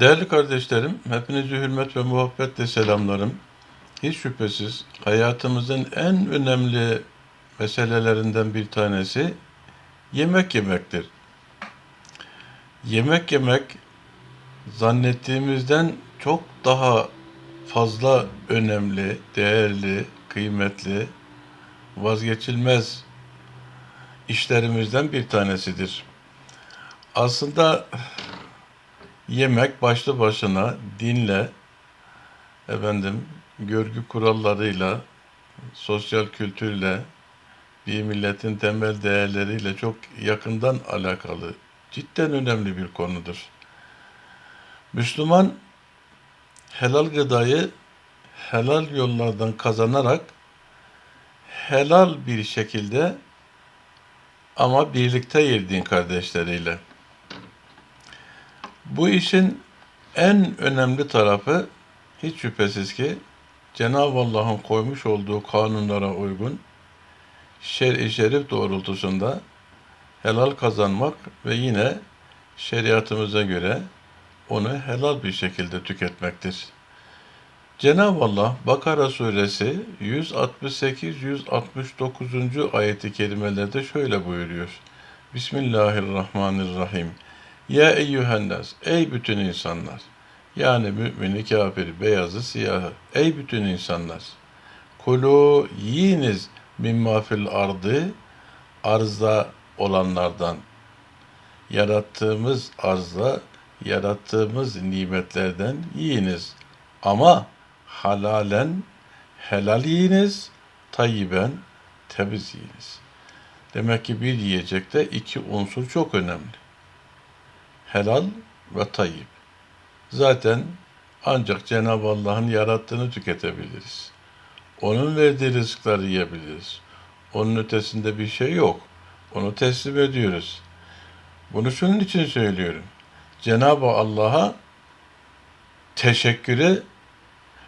Değerli kardeşlerim, hepinizi hürmet ve muhabbetle selamlarım. Hiç şüphesiz hayatımızın en önemli meselelerinden bir tanesi yemek yemektir. Yemek yemek zannettiğimizden çok daha fazla önemli, değerli, kıymetli, vazgeçilmez işlerimizden bir tanesidir. Aslında yemek başlı başına dinle, efendim, görgü kurallarıyla, sosyal kültürle, bir milletin temel değerleriyle çok yakından alakalı, cidden önemli bir konudur. Müslüman helal gıdayı helal yollardan kazanarak helal bir şekilde ama birlikte yediğin kardeşleriyle. Bu işin en önemli tarafı hiç şüphesiz ki Cenab-ı Allah'ın koymuş olduğu kanunlara uygun şer-i şerif doğrultusunda helal kazanmak ve yine şeriatımıza göre onu helal bir şekilde tüketmektir. Cenab-ı Allah Bakara suresi 168-169. ayeti kerimelerde şöyle buyuruyor. Bismillahirrahmanirrahim. Ya eyyühennas, ey bütün insanlar. Yani mümini, kafiri, beyazı, siyahı. Ey bütün insanlar. Kulu yiyiniz mimma fil ardı, arzda olanlardan. Yarattığımız arzda, yarattığımız nimetlerden yiyiniz. Ama halalen, helal yiyiniz, tayyiben, temiz yiyiniz. Demek ki bir yiyecekte iki unsur çok önemli helal ve tayyip. Zaten ancak Cenab-ı Allah'ın yarattığını tüketebiliriz. Onun verdiği rızıkları yiyebiliriz. Onun ötesinde bir şey yok. Onu teslim ediyoruz. Bunu şunun için söylüyorum. Cenab-ı Allah'a teşekkürü,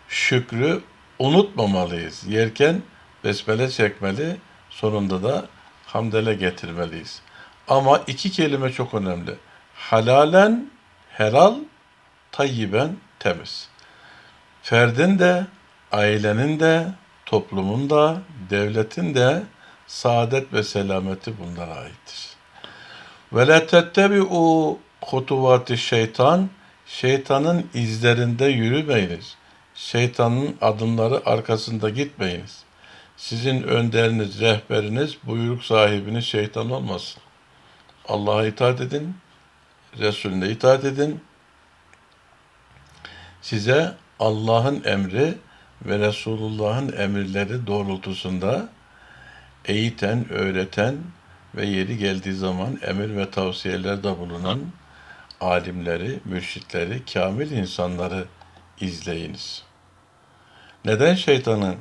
şükrü unutmamalıyız. Yerken besmele çekmeli, sonunda da hamdele getirmeliyiz. Ama iki kelime çok önemli halalen helal, tayyiben temiz. Ferdin de, ailenin de, toplumun da, devletin de saadet ve selameti bunlara aittir. Ve la tettebi'u hutuvati şeytan, şeytanın izlerinde yürümeyiniz. Şeytanın adımları arkasında gitmeyiniz. Sizin önderiniz, rehberiniz, buyruk sahibiniz şeytan olmasın. Allah'a itaat edin, Resulüne itaat edin. Size Allah'ın emri ve Resulullah'ın emirleri doğrultusunda eğiten, öğreten ve yeri geldiği zaman emir ve tavsiyelerde bulunan alimleri, mürşitleri, kamil insanları izleyiniz. Neden şeytanın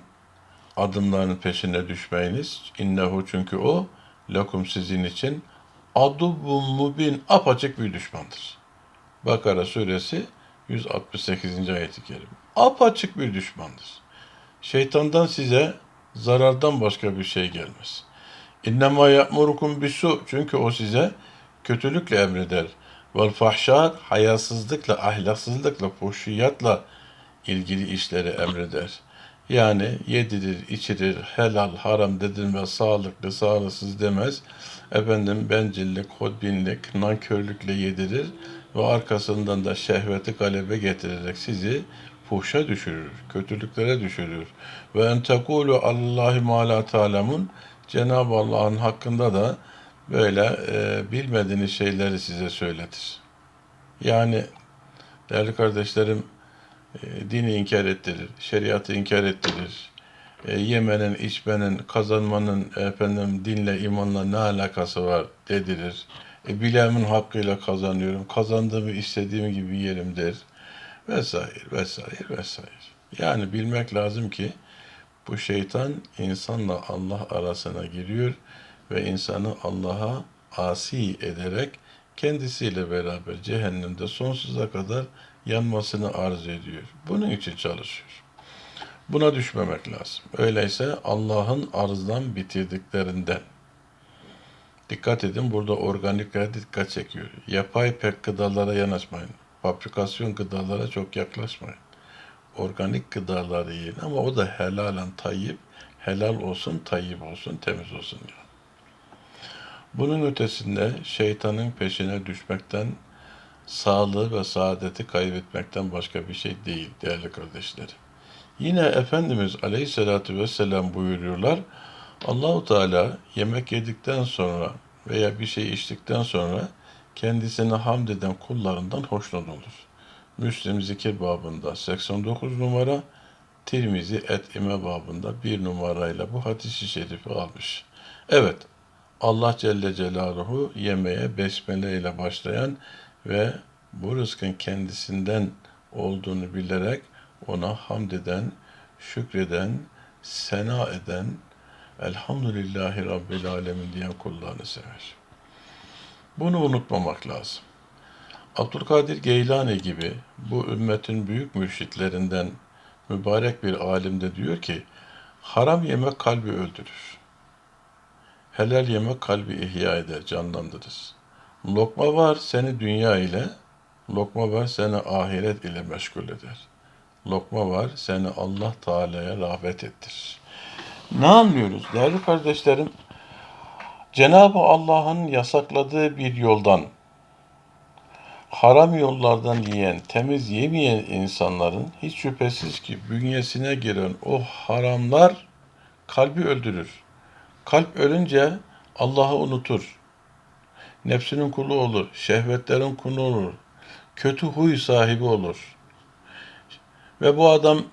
adımlarının peşine düşmeyiniz? İnnehu çünkü o lakum sizin için adubun mubin apaçık bir düşmandır. Bakara suresi 168. ayeti kerim. Apaçık bir düşmandır. Şeytandan size zarardan başka bir şey gelmez. İnnemâ ya'murukum bisu çünkü o size kötülükle emreder. Vel fahşat hayasızlıkla, ahlaksızlıkla, fuhşiyatla ilgili işleri emreder. Yani yedirir, içirir, helal, haram dedilmez, sağlıklı, sağlıksız demez. Efendim bencillik, hodbinlik, nankörlükle yedirir ve arkasından da şehveti galebe getirerek sizi fuhşa düşürür, kötülüklere düşürür. Ve en tekulu Allahi ma la ta'lemun Cenab-ı Allah'ın hakkında da böyle e, bilmediğiniz şeyleri size söyletir. Yani değerli kardeşlerim e, dini inkar ettirir, şeriatı inkar ettirir. E, yemenin, içmenin, kazanmanın efendim dinle, imanla ne alakası var dedirir. E, bilemin hakkıyla kazanıyorum, kazandığımı istediğim gibi yerim der. Vesaire, vesaire, vesaire. Yani bilmek lazım ki bu şeytan insanla Allah arasına giriyor ve insanı Allah'a asi ederek kendisiyle beraber cehennemde sonsuza kadar yanmasını arzu ediyor. Bunun için çalışıyor. Buna düşmemek lazım. Öyleyse Allah'ın arzdan bitirdiklerinden. Dikkat edin burada organiklere dikkat çekiyor. Yapay pek gıdalara yanaşmayın. Fabrikasyon gıdalara çok yaklaşmayın. Organik gıdaları yiyin ama o da helalen tayyip, helal olsun, tayyip olsun, temiz olsun yani. Bunun ötesinde şeytanın peşine düşmekten, sağlığı ve saadeti kaybetmekten başka bir şey değil değerli kardeşlerim. Yine Efendimiz Aleyhisselatü Vesselam buyuruyorlar, Allahu Teala yemek yedikten sonra veya bir şey içtikten sonra kendisine hamd eden kullarından hoşnut olur. Müslim zikir babında 89 numara, Tirmizi et ime babında bir numarayla bu hadisi şerifi almış. Evet, Allah Celle Celaluhu yemeğe besmele ile başlayan ve bu rızkın kendisinden olduğunu bilerek ona hamd eden, şükreden, sena eden, Elhamdülillahi Rabbil Alemin diyen kullarını sever. Bunu unutmamak lazım. Abdülkadir Geylani gibi bu ümmetin büyük mürşitlerinden mübarek bir alim de diyor ki, haram yemek kalbi öldürür. Helal yemek kalbi ihya eder, canlandırır. Lokma var seni dünya ile, lokma var seni ahiret ile meşgul eder. Lokma var seni Allah Teala'ya rağbet ettirir. Ne anlıyoruz değerli kardeşlerim? Cenab-ı Allah'ın yasakladığı bir yoldan, haram yollardan yiyen, temiz yemeyen insanların hiç şüphesiz ki bünyesine giren o haramlar kalbi öldürür. Kalp ölünce Allah'ı unutur. Nefsinin kulu olur, şehvetlerin kulu olur, kötü huy sahibi olur. Ve bu adam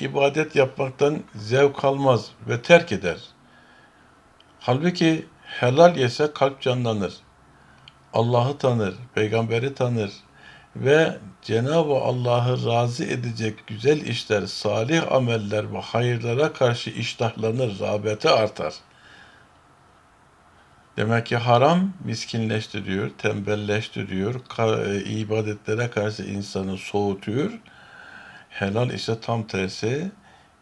ibadet yapmaktan zevk almaz ve terk eder. Halbuki helal yese kalp canlanır. Allah'ı tanır, peygamberi tanır ve Cenab-ı Allah'ı razı edecek güzel işler, salih ameller ve hayırlara karşı iştahlanır, rağbeti artar. Demek ki haram miskinleştiriyor, tembelleştiriyor, e, ibadetlere karşı insanı soğutuyor. Helal ise tam tersi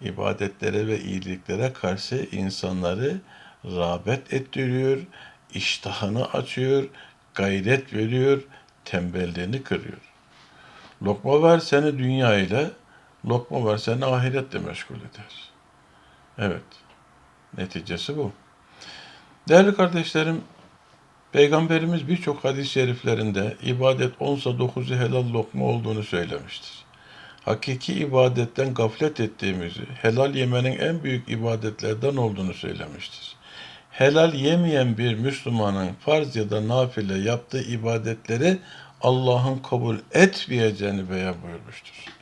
ibadetlere ve iyiliklere karşı insanları rağbet ettiriyor, iştahını açıyor, gayret veriyor, tembelliğini kırıyor. Lokma ver seni dünya ile, lokma ver seni ahiretle meşgul eder. Evet, neticesi bu. Değerli kardeşlerim, Peygamberimiz birçok hadis-i şeriflerinde ibadet onsa dokuzu helal lokma olduğunu söylemiştir. Hakiki ibadetten gaflet ettiğimizi, helal yemenin en büyük ibadetlerden olduğunu söylemiştir. Helal yemeyen bir Müslümanın farz ya da nafile yaptığı ibadetleri Allah'ın kabul etmeyeceğini beyan buyurmuştur.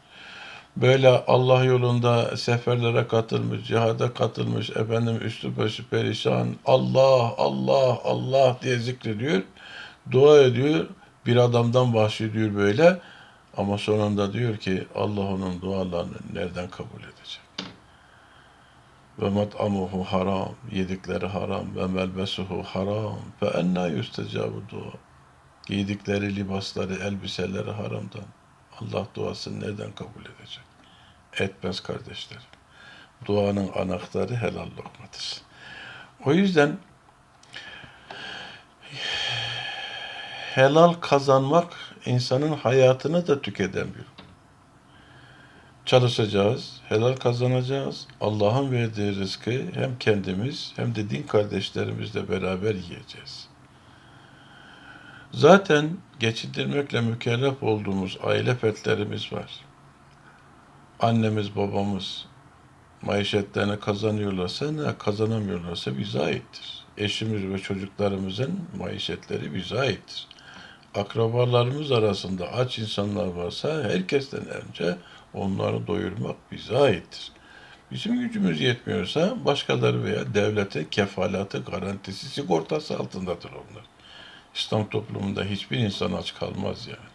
Böyle Allah yolunda seferlere katılmış, cihada katılmış, efendim üstü başı perişan, Allah, Allah, Allah diye zikrediyor, dua ediyor, bir adamdan bahsediyor böyle. Ama sonunda diyor ki Allah onun dualarını nereden kabul edecek? Ve mat'amuhu haram, yedikleri haram ve melbesuhu haram fe enna yustecabu dua. Giydikleri libasları, elbiseleri haramdan. Allah duasını nereden kabul edecek? Etmez kardeşlerim. Duanın anahtarı helal lokmadır. O yüzden helal kazanmak insanın hayatını da tüketen bir. Çalışacağız, helal kazanacağız. Allah'ın verdiği rızkı hem kendimiz hem de din kardeşlerimizle beraber yiyeceğiz. Zaten geçindirmekle mükellef olduğumuz aile fertlerimiz var. Annemiz, babamız maişetlerini kazanıyorlarsa ne kazanamıyorlarsa bize aittir. Eşimiz ve çocuklarımızın maişetleri bize aittir akrabalarımız arasında aç insanlar varsa herkesten önce onları doyurmak bize aittir. Bizim gücümüz yetmiyorsa başkaları veya devletin kefalatı, garantisi, sigortası altındadır onlar. İslam toplumunda hiçbir insan aç kalmaz yani.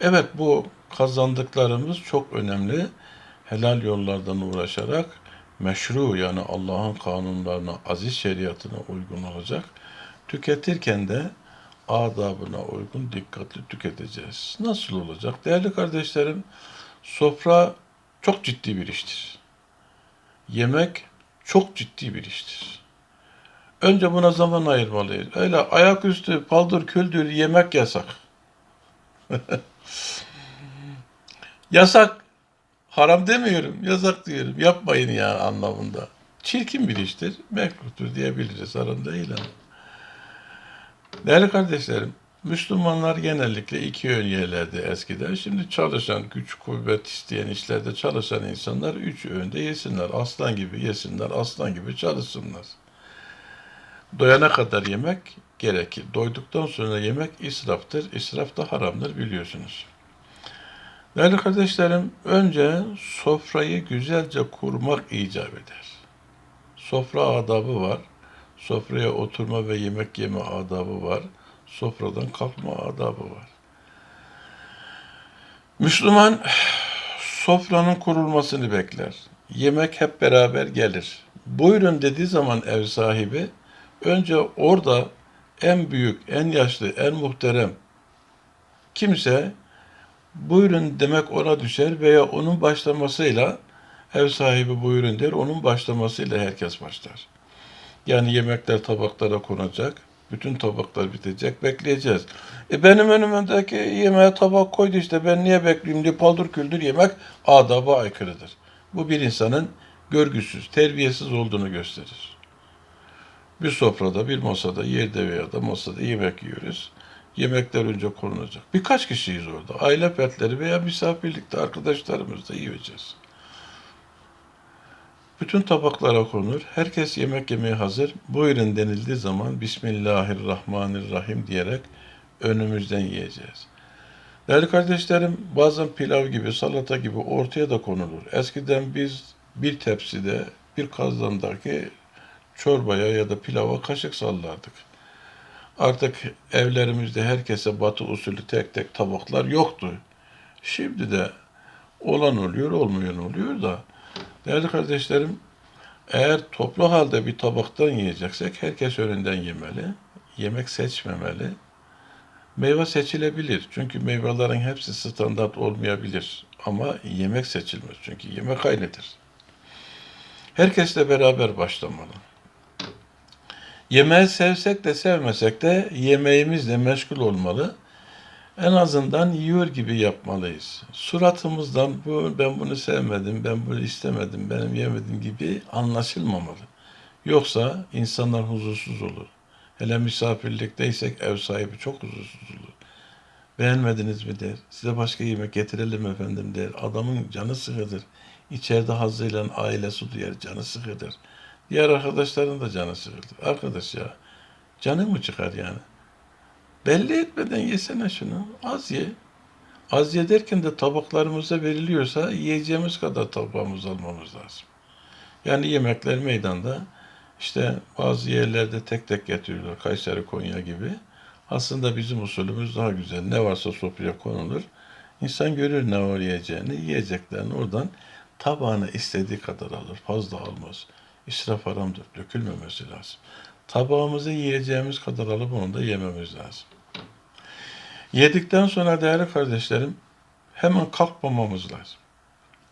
Evet bu kazandıklarımız çok önemli. Helal yollardan uğraşarak meşru yani Allah'ın kanunlarına, aziz şeriatına uygun olacak. Tüketirken de adabına uygun dikkatli tüketeceğiz. Nasıl olacak? Değerli kardeşlerim, sofra çok ciddi bir iştir. Yemek çok ciddi bir iştir. Önce buna zaman ayırmalıyız. Öyle ayaküstü paldır küldür yemek yasak. Yasak. Haram demiyorum. Yasak diyorum. Yapmayın ya anlamında. Çirkin bir iştir. Mekruhtur diyebiliriz. Haram değil ama. Değerli kardeşlerim, Müslümanlar genellikle iki yön yerlerde eskiden. Şimdi çalışan, güç, kuvvet isteyen işlerde çalışan insanlar üç öğünde yesinler. Aslan gibi yesinler, aslan gibi çalışsınlar. Doyana kadar yemek gerekir. Doyduktan sonra yemek israftır. İsraf da haramdır biliyorsunuz. Değerli kardeşlerim, önce sofrayı güzelce kurmak icap eder. Sofra adabı var. Sofraya oturma ve yemek yeme adabı var. Sofradan kalkma adabı var. Müslüman sofranın kurulmasını bekler. Yemek hep beraber gelir. Buyurun dediği zaman ev sahibi önce orada en büyük, en yaşlı, en muhterem kimse buyurun demek ona düşer veya onun başlamasıyla ev sahibi buyurun der, onun başlamasıyla herkes başlar. Yani yemekler tabaklara konacak, bütün tabaklar bitecek, bekleyeceğiz. E benim önümdeki yemeğe tabak koydu işte ben niye bekleyeyim diye paldır küldür yemek adaba aykırıdır. Bu bir insanın görgüsüz, terbiyesiz olduğunu gösterir. Bir sofrada, bir masada, yerde veya da masada yemek yiyoruz. Yemekler önce konulacak. Birkaç kişiyiz orada. Aile fertleri veya misafirlikte arkadaşlarımızla yiyeceğiz. Bütün tabaklara konur. Herkes yemek yemeye hazır. Buyurun denildiği zaman Bismillahirrahmanirrahim diyerek önümüzden yiyeceğiz. Değerli kardeşlerim, bazen pilav gibi, salata gibi ortaya da konulur. Eskiden biz bir tepside, bir kazandaki çorbaya ya da pilava kaşık sallardık. Artık evlerimizde herkese batı usulü tek tek tabaklar yoktu. Şimdi de olan oluyor, olmayan oluyor da. Değerli kardeşlerim, eğer toplu halde bir tabaktan yiyeceksek herkes önünden yemeli. Yemek seçmemeli. Meyve seçilebilir. Çünkü meyvelerin hepsi standart olmayabilir. Ama yemek seçilmez. Çünkü yemek aynıdır. Herkesle beraber başlamalı. Yemeği sevsek de sevmesek de yemeğimizle meşgul olmalı. En azından yiyor gibi yapmalıyız. Suratımızdan bu ben bunu sevmedim, ben bunu istemedim, benim yemedim gibi anlaşılmamalı. Yoksa insanlar huzursuz olur. Hele misafirlikteysek ev sahibi çok huzursuz olur. Beğenmediniz mi der. Size başka yemek getirelim efendim der. Adamın canı sıkıdır. İçeride hazıyla ailesi duyar. Canı sıkıdır. Diğer arkadaşların da canı sıkıdır. Arkadaş ya canı mı çıkar yani? Belli etmeden yesene şunu. Az ye. Az ye derken de tabaklarımıza veriliyorsa yiyeceğimiz kadar tabağımız almamız lazım. Yani yemekler meydanda işte bazı yerlerde tek tek getiriyorlar. Kayseri, Konya gibi. Aslında bizim usulümüz daha güzel. Ne varsa sofraya konulur. İnsan görür ne var yiyeceğini. Yiyeceklerini oradan tabağını istediği kadar alır. Fazla almaz. İsraf haramdır. Dökülmemesi lazım. Tabağımızı yiyeceğimiz kadar alıp onu da yememiz lazım. Yedikten sonra değerli kardeşlerim hemen kalkmamamız lazım.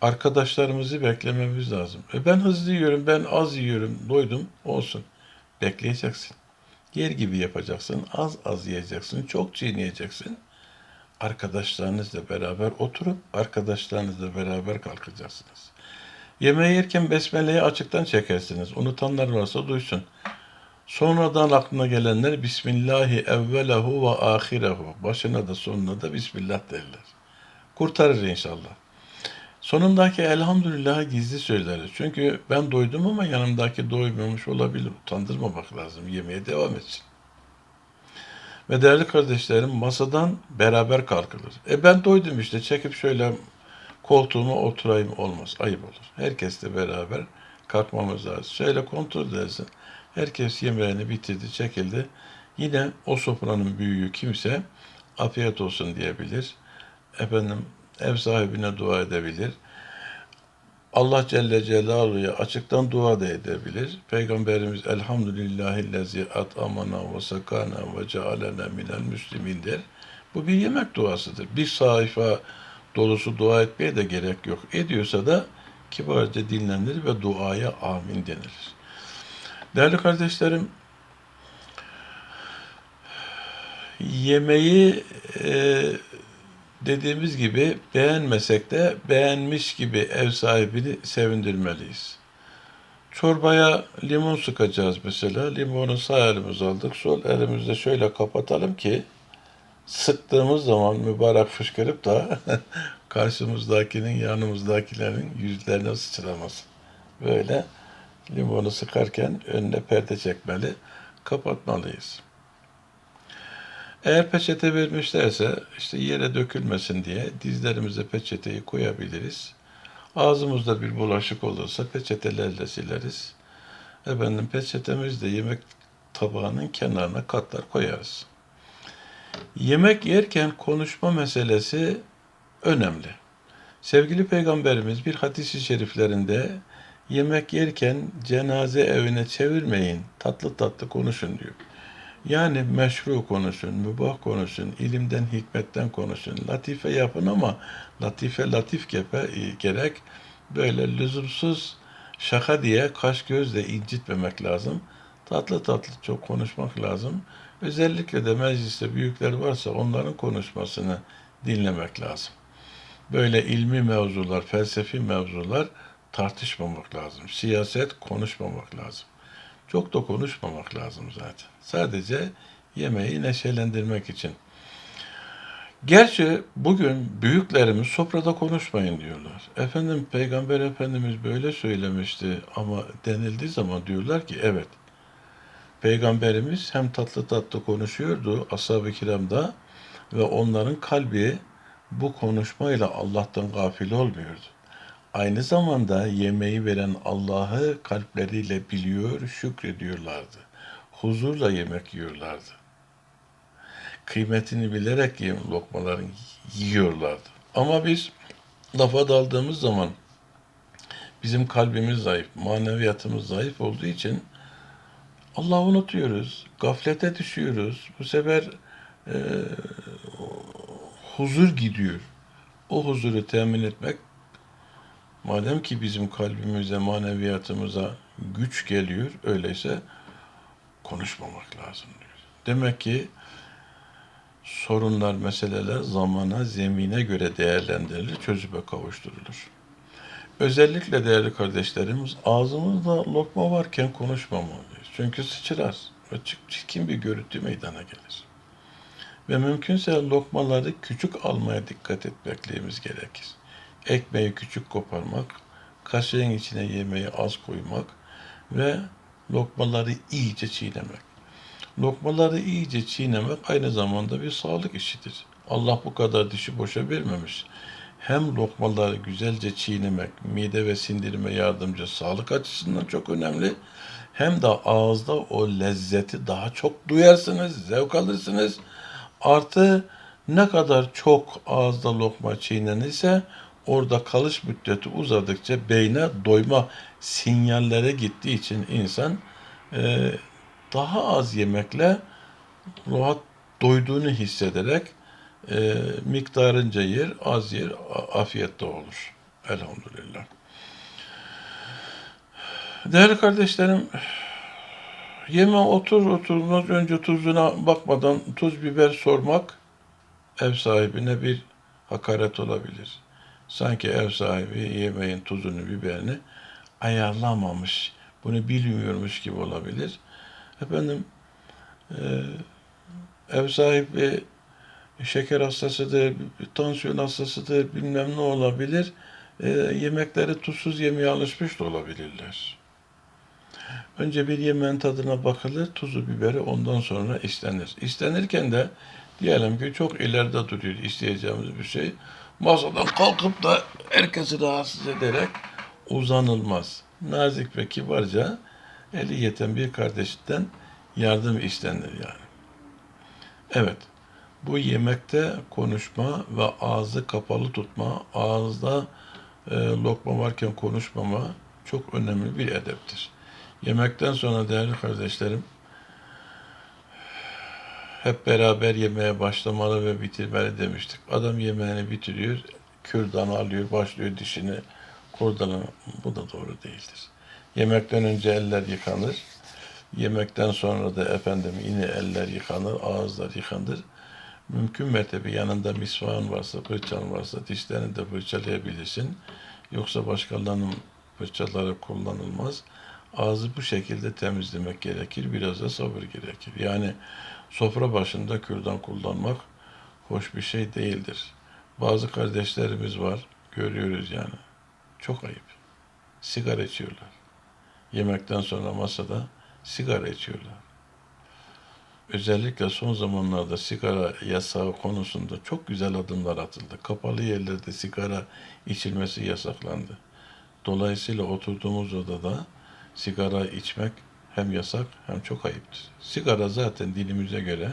Arkadaşlarımızı beklememiz lazım. E ben hızlı yiyorum, ben az yiyorum, doydum, olsun. Bekleyeceksin. Yer gibi yapacaksın, az az yiyeceksin, çok çiğneyeceksin. Arkadaşlarınızla beraber oturup arkadaşlarınızla beraber kalkacaksınız. Yemeği yerken besmeleyi açıktan çekersiniz. Unutanlar varsa duysun. Sonradan aklına gelenler Bismillahi evvelehu ve ahirehu. Başına da sonuna da Bismillah derler. Kurtarır inşallah. Sonundaki elhamdülillah gizli söyleriz. Çünkü ben doydum ama yanımdaki doymamış olabilir. Utandırmamak lazım. Yemeğe devam etsin. Ve değerli kardeşlerim masadan beraber kalkılır. E ben doydum işte çekip şöyle koltuğuma oturayım olmaz. Ayıp olur. Herkesle beraber kalkmamız lazım. Şöyle kontrol edersin. Herkes yemeğini bitirdi, çekildi. Yine o sofranın büyüğü kimse afiyet olsun diyebilir. Efendim ev sahibine dua edebilir. Allah Celle Celaluhu'ya açıktan dua da edebilir. Peygamberimiz Elhamdülillahillezi at'amana ve sakana ve cealena minel müslimin. Bu bir yemek duasıdır. Bir sayfa dolusu dua etmeye de gerek yok. Ediyorsa da kibarca dinlenir ve duaya amin denilir. Değerli kardeşlerim, yemeği e, dediğimiz gibi beğenmesek de beğenmiş gibi ev sahibini sevindirmeliyiz. Çorbaya limon sıkacağız mesela. Limonu sağ elimize aldık. Sol elimizde şöyle kapatalım ki sıktığımız zaman mübarek fışkırıp da karşımızdakinin yanımızdakilerin yüzlerine sıçramasın. Böyle limonu sıkarken önüne perde çekmeli, kapatmalıyız. Eğer peçete vermişlerse işte yere dökülmesin diye dizlerimize peçeteyi koyabiliriz. Ağzımızda bir bulaşık olursa peçetelerle sileriz. Efendim peçetemizi de yemek tabağının kenarına katlar koyarız. Yemek yerken konuşma meselesi önemli. Sevgili Peygamberimiz bir hadis-i şeriflerinde yemek yerken cenaze evine çevirmeyin, tatlı tatlı konuşun diyor. Yani meşru konuşun, mübah konuşun, ilimden, hikmetten konuşun. Latife yapın ama latife latif gepe, gerek. Böyle lüzumsuz şaka diye kaş gözle incitmemek lazım. Tatlı tatlı çok konuşmak lazım. Özellikle de mecliste büyükler varsa onların konuşmasını dinlemek lazım. Böyle ilmi mevzular, felsefi mevzular tartışmamak lazım. Siyaset konuşmamak lazım. Çok da konuşmamak lazım zaten. Sadece yemeği neşelendirmek için. Gerçi bugün büyüklerimiz sofrada konuşmayın diyorlar. Efendim Peygamber Efendimiz böyle söylemişti ama denildiği zaman diyorlar ki evet. Peygamberimiz hem tatlı tatlı konuşuyordu ashab-ı kiramda ve onların kalbi bu konuşmayla Allah'tan gafil olmuyordu. Aynı zamanda yemeği veren Allah'ı kalpleriyle biliyor, şükrediyorlardı. Huzurla yemek yiyorlardı. Kıymetini bilerek lokmaların yiyorlardı. Ama biz lafa daldığımız zaman bizim kalbimiz zayıf, maneviyatımız zayıf olduğu için Allah'ı unutuyoruz, gaflete düşüyoruz. Bu sefer e, huzur gidiyor. O huzuru temin etmek Madem ki bizim kalbimize, maneviyatımıza güç geliyor, öyleyse konuşmamak lazım diyor. Demek ki sorunlar, meseleler zamana, zemine göre değerlendirilir, çözüme kavuşturulur. Özellikle değerli kardeşlerimiz ağzımızda lokma varken konuşmamalıyız. Çünkü sıçrar ve çirkin bir görüntü meydana gelir. Ve mümkünse lokmaları küçük almaya dikkat etmekliğimiz gerekir ekmeği küçük koparmak, kaşığın içine yemeği az koymak ve lokmaları iyice çiğnemek. Lokmaları iyice çiğnemek aynı zamanda bir sağlık işidir. Allah bu kadar dişi boşa vermemiş. Hem lokmaları güzelce çiğnemek, mide ve sindirime yardımcı sağlık açısından çok önemli. Hem de ağızda o lezzeti daha çok duyarsınız, zevk alırsınız. Artı ne kadar çok ağızda lokma çiğnenirse orada kalış müddeti uzadıkça beyne doyma sinyallere gittiği için insan e, daha az yemekle rahat doyduğunu hissederek e, miktarınca yer, az yer, afiyette olur. Elhamdülillah. Değerli kardeşlerim, yeme otur oturmaz önce tuzuna bakmadan tuz biber sormak ev sahibine bir hakaret olabilir. Sanki ev sahibi yemeğin tuzunu, biberini ayarlamamış, bunu bilmiyormuş gibi olabilir. Efendim, e, ev sahibi şeker hastasıdır, tansiyon hastasıdır, bilmem ne olabilir. E, yemekleri tuzsuz yemeye alışmış da olabilirler. Önce bir yemeğin tadına bakılır, tuzu biberi ondan sonra istenir. İstenirken de diyelim ki çok ileride duruyor isteyeceğimiz bir şey masadan kalkıp da herkesi rahatsız ederek uzanılmaz. Nazik ve kibarca eli yeten bir kardeşten yardım istenir yani. Evet, bu yemekte konuşma ve ağzı kapalı tutma, ağızda e, lokma varken konuşmama çok önemli bir edeptir. Yemekten sonra değerli kardeşlerim, hep beraber yemeye başlamalı ve bitirmeli demiştik. Adam yemeğini bitiriyor, kürdan alıyor, başlıyor dişini kurdana. Bu da doğru değildir. Yemekten önce eller yıkanır. Yemekten sonra da efendim yine eller yıkanır, ağızlar yıkanır. Mümkün mertebe yanında misvağın varsa, fırçan varsa dişlerini de fırçalayabilirsin. Yoksa başkalarının fırçaları kullanılmaz. Ağzı bu şekilde temizlemek gerekir. Biraz da sabır gerekir. Yani sofra başında kürdan kullanmak hoş bir şey değildir. Bazı kardeşlerimiz var, görüyoruz yani. Çok ayıp. Sigara içiyorlar. Yemekten sonra masada sigara içiyorlar. Özellikle son zamanlarda sigara yasağı konusunda çok güzel adımlar atıldı. Kapalı yerlerde sigara içilmesi yasaklandı. Dolayısıyla oturduğumuz odada sigara içmek hem yasak hem çok ayıptır. Sigara zaten dinimize göre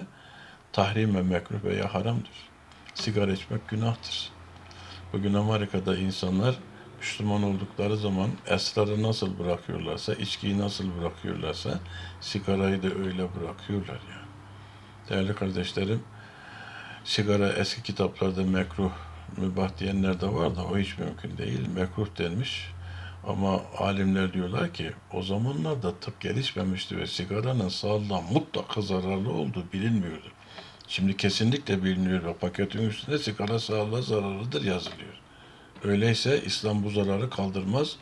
tahrim ve mekruh veya haramdır. Sigara içmek günahtır. Bugün Amerika'da insanlar Müslüman oldukları zaman esrarı nasıl bırakıyorlarsa, içkiyi nasıl bırakıyorlarsa sigarayı da öyle bırakıyorlar yani. Değerli kardeşlerim, sigara eski kitaplarda mekruh, mübah diyenler de var da o hiç mümkün değil. Mekruh denmiş. Ama alimler diyorlar ki o zamanlarda tıp gelişmemişti ve sigaranın sağlığa mutlaka zararlı olduğu bilinmiyordu. Şimdi kesinlikle biliniyor ve paketin üstünde sigara sağlığa zararlıdır yazılıyor. Öyleyse İslam bu zararı kaldırmaz,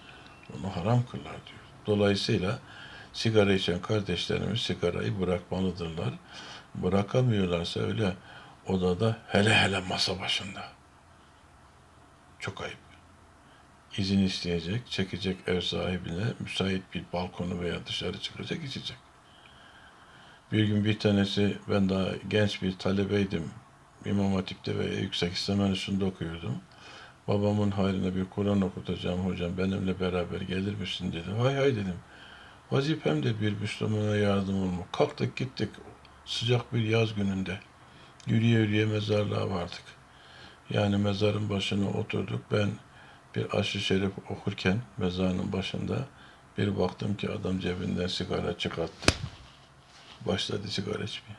onu haram kılar diyor. Dolayısıyla sigara içen kardeşlerimiz sigarayı bırakmalıdırlar. Bırakamıyorlarsa öyle odada hele hele masa başında. Çok ayıp. İzin isteyecek, çekecek ev sahibine müsait bir balkonu veya dışarı çıkacak, içecek. Bir gün bir tanesi, ben daha genç bir talebeydim. İmam Hatip'te ve Yüksek İslam Enstitüsü'nde okuyordum. Babamın hayrına bir Kur'an okutacağım hocam benimle beraber gelir misin dedi. Hay hay dedim. Vazifem de bir Müslümana yardım olmak. Kalktık gittik sıcak bir yaz gününde. Yürüye yürüye mezarlığa vardık. Yani mezarın başına oturduk. Ben bir aşı şerif okurken mezarın başında bir baktım ki adam cebinden sigara çıkarttı. Başladı sigara içmeye.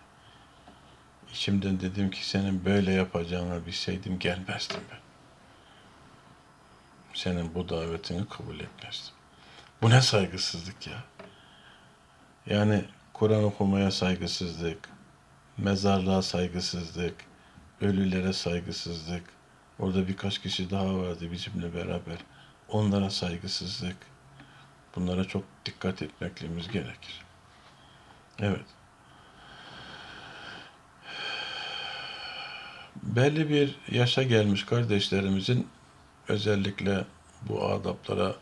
İçimden dedim ki senin böyle yapacağını bilseydim gelmezdim ben senin bu davetini kabul etmezdim. Bu ne saygısızlık ya. Yani Kur'an okumaya saygısızlık, mezarlığa saygısızlık, ölülere saygısızlık. Orada birkaç kişi daha vardı bizimle beraber. Onlara saygısızlık. Bunlara çok dikkat etmekliğimiz gerekir. Evet. Belli bir yaşa gelmiş kardeşlerimizin özellikle bu adaplara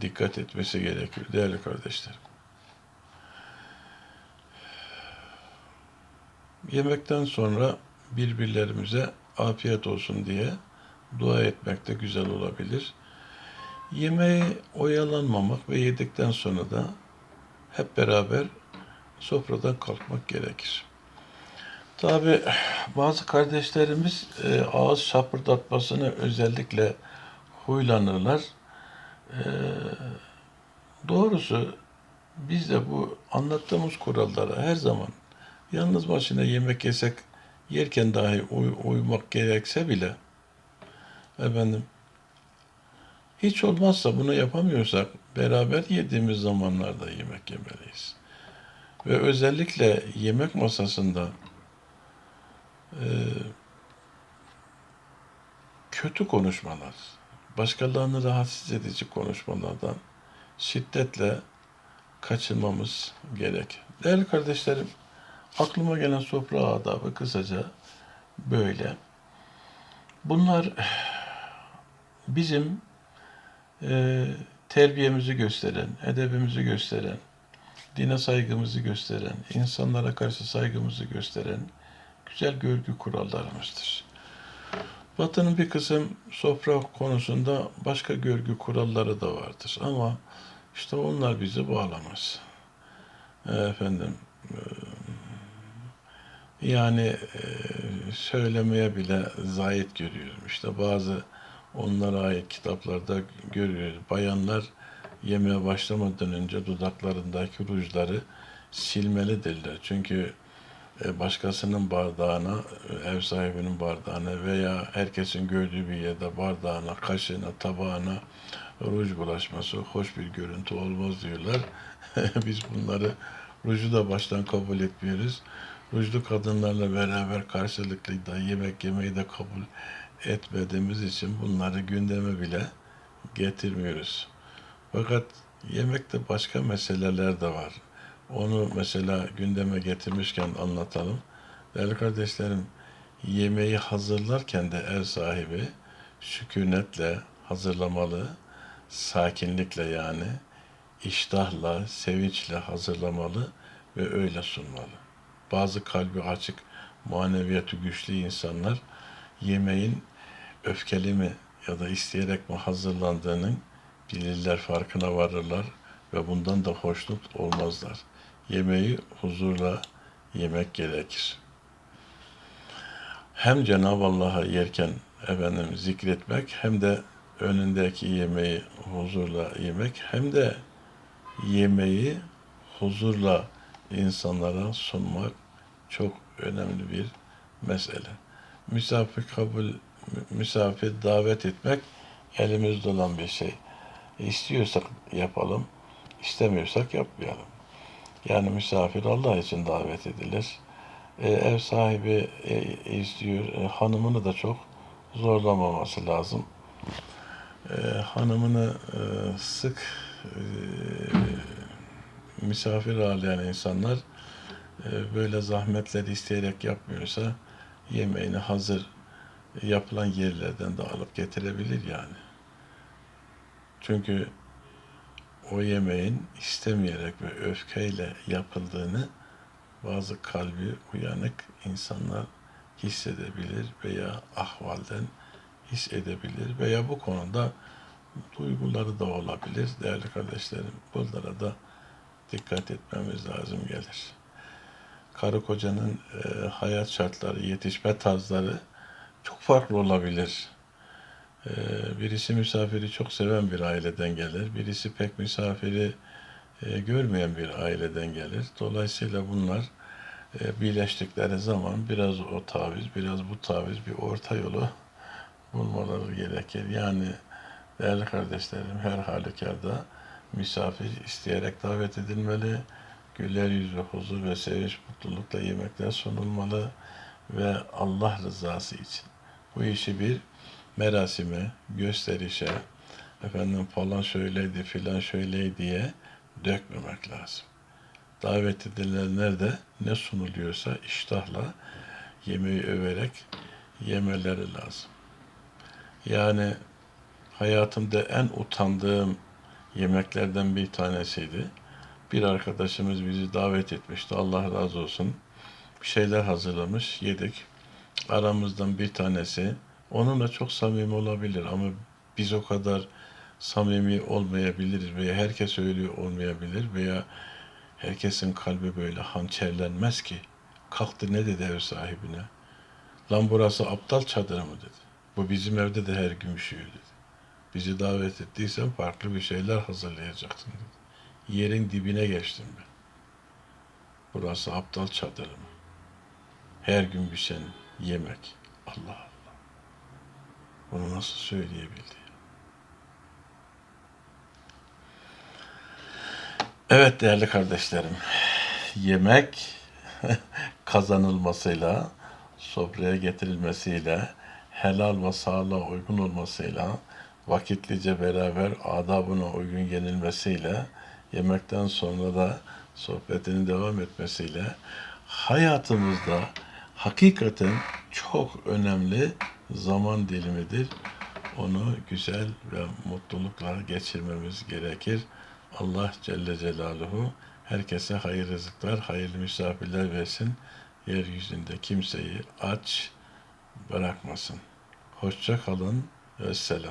dikkat etmesi gerekiyor değerli kardeşlerim. Yemekten sonra birbirlerimize afiyet olsun diye dua etmek de güzel olabilir. Yemeği oyalanmamak ve yedikten sonra da hep beraber sofradan kalkmak gerekir. Tabi bazı kardeşlerimiz e, ağız şapırdatmasını özellikle huylanırlar. E, doğrusu biz de bu anlattığımız kurallara her zaman yalnız başına yemek yesek yerken dahi uy- uyumak gerekse bile efendim hiç olmazsa bunu yapamıyorsak beraber yediğimiz zamanlarda yemek yemeliyiz. Ve özellikle yemek masasında e, kötü konuşmalar, başkalarını rahatsız edici konuşmalardan şiddetle kaçınmamız gerek. Değerli kardeşlerim, aklıma gelen sofra adabı kısaca böyle. Bunlar bizim e, terbiyemizi gösteren, edebimizi gösteren, dine saygımızı gösteren, insanlara karşı saygımızı gösteren güzel görgü kurallarımızdır. Batı'nın bir kısım sofra konusunda başka görgü kuralları da vardır ama işte onlar bizi bağlamaz. Efendim e, yani e, söylemeye bile zayet görüyorum. İşte bazı onlara ait kitaplarda görüyoruz. Bayanlar yemeye başlamadan önce dudaklarındaki rujları silmelidirler. Çünkü e, başkasının bardağına, ev sahibinin bardağına veya herkesin gördüğü bir yerde bardağına, kaşığına, tabağına ruj bulaşması hoş bir görüntü olmaz diyorlar. Biz bunları ruju da baştan kabul etmiyoruz. Rujlu kadınlarla beraber karşılıklı da yemek yemeyi de kabul etmediğimiz için bunları gündeme bile getirmiyoruz. Fakat yemekte başka meseleler de var. Onu mesela gündeme getirmişken anlatalım. Değerli kardeşlerim, yemeği hazırlarken de ev sahibi sükunetle hazırlamalı, sakinlikle yani iştahla, sevinçle hazırlamalı ve öyle sunmalı. Bazı kalbi açık, maneviyatı güçlü insanlar yemeğin öfkeli mi ya da isteyerek mi hazırlandığının bilirler, farkına varırlar ve bundan da hoşnut olmazlar. Yemeği huzurla yemek gerekir. Hem Cenab-ı Allah'a yerken efendim zikretmek hem de önündeki yemeği huzurla yemek hem de yemeği huzurla insanlara sunmak çok önemli bir mesele. Misafir kabul, misafir davet etmek elimizde olan bir şey. İstiyorsak yapalım, istemiyorsak yapmayalım. Yani misafir Allah için davet edilir. E, ev sahibi e, istiyor, e, hanımını da çok zorlamaması lazım. E, hanımını e, sık e, misafir ağırlayan insanlar böyle zahmetleri isteyerek yapmıyorsa yemeğini hazır yapılan yerlerden de alıp getirebilir yani. Çünkü o yemeğin istemeyerek ve öfkeyle yapıldığını bazı kalbi uyanık insanlar hissedebilir veya ahvalden hissedebilir veya bu konuda duyguları da olabilir. Değerli kardeşlerim, bunlara da dikkat etmemiz lazım gelir. Karı kocanın e, hayat şartları, yetişme tarzları çok farklı olabilir. E, birisi misafiri çok seven bir aileden gelir, birisi pek misafiri e, görmeyen bir aileden gelir. Dolayısıyla bunlar e, birleştikleri zaman biraz o taviz, biraz bu taviz bir orta yolu bulmaları gerekir. Yani değerli kardeşlerim her halükarda misafir isteyerek davet edilmeli. Güler yüz ve huzur ve sevinç, mutlulukla yemekler sunulmalı ve Allah rızası için. Bu işi bir merasime, gösterişe, efendim falan şöyleydi filan şöyleydi diye dökmemek lazım. Davet edilenler de ne sunuluyorsa iştahla yemeği överek yemeleri lazım. Yani hayatımda en utandığım yemeklerden bir tanesiydi. Bir arkadaşımız bizi davet etmişti. Allah razı olsun. Bir şeyler hazırlamış, yedik. Aramızdan bir tanesi onunla çok samimi olabilir ama biz o kadar samimi olmayabiliriz veya herkes öyle olmayabilir veya herkesin kalbi böyle hançerlenmez ki. Kalktı ne dedi ev sahibine? Lan burası aptal çadırı mı dedi. Bu bizim evde de her gün üşüyor dedi. Bizi davet ettiysen farklı bir şeyler hazırlayacaksın dedi. Yerin dibine geçtim ben. Burası aptal çadırı mı? Her gün bir şey yemek. Allah Allah. Bunu nasıl söyleyebildi? Evet değerli kardeşlerim. Yemek kazanılmasıyla, sofraya getirilmesiyle, helal ve sağlığa uygun olmasıyla, vakitlice beraber adabına uygun yenilmesiyle, yemekten sonra da sohbetinin devam etmesiyle hayatımızda hakikaten çok önemli zaman dilimidir. Onu güzel ve mutlulukla geçirmemiz gerekir. Allah Celle Celaluhu herkese hayır rızıklar, hayırlı misafirler versin. Yeryüzünde kimseyi aç bırakmasın. Hoşça kalın ve selam.